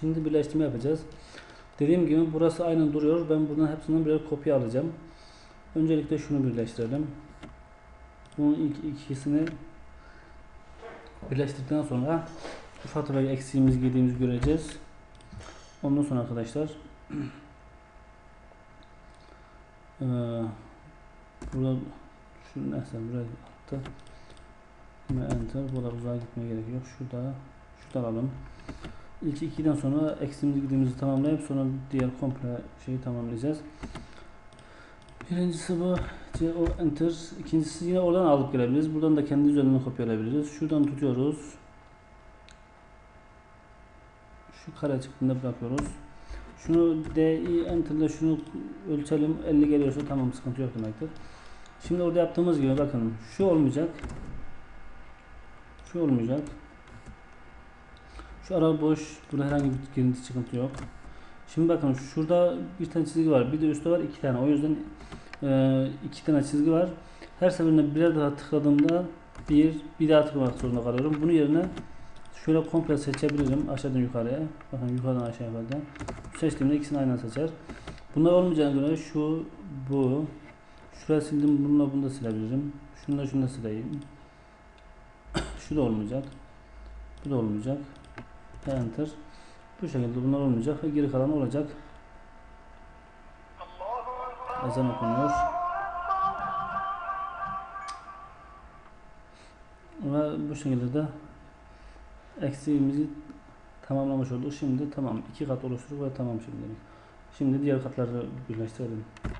Şimdi birleştirme yapacağız. Dediğim gibi burası aynı duruyor. Ben bunların hepsinden birer kopya alacağım. Öncelikle şunu birleştirelim. Bunun ilk ikisini birleştirdikten sonra ufak tefek eksiğimiz girdiğimizi göreceğiz. Ondan sonra arkadaşlar burada şu neyse buraya attı. Enter. Bu da uzağa gitmeye gerek yok. Şurada şuradan alalım. İlk ikiden sonra eksiğimizi gidiğimizi tamamlayıp sonra diğer komple şeyi tamamlayacağız. Birincisi bu. CO enter. İkincisi yine oradan alıp gelebiliriz. Buradan da kendi üzerinden kopyalayabiliriz. Şuradan tutuyoruz. Şu kare çıktığında bırakıyoruz. Şunu DI enter ile şunu ölçelim. 50 geliyorsa tamam sıkıntı yok demektir. Şimdi orada yaptığımız gibi bakın şu olmayacak. Şu olmayacak. Şu ara boş. Burada herhangi bir girinti çıkıntı yok. Şimdi bakın şurada bir tane çizgi var. Bir de üstte var iki tane. O yüzden e, iki tane çizgi var. Her seferinde birer daha tıkladığımda bir, bir daha tıklamak zorunda kalıyorum. Bunun yerine şöyle komple seçebilirim aşağıdan yukarıya. Bakın yukarıdan aşağıya kadar. Seçtiğimde ikisini aynı seçer. Bunlar olmayacağına göre şu, bu, şuraya sildim bununla bunu da silebilirim. Şunu da şunu da sileyim. şu da olmayacak. Bu da olmayacak. Enter. Bu şekilde bunlar olmayacak ve geri kalan olacak. Ezan okunuyor. Ve bu şekilde de eksiğimizi tamamlamış olduk. Şimdi tamam iki kat oluşturduk ve tamam şimdi. Şimdi diğer katları birleştirelim.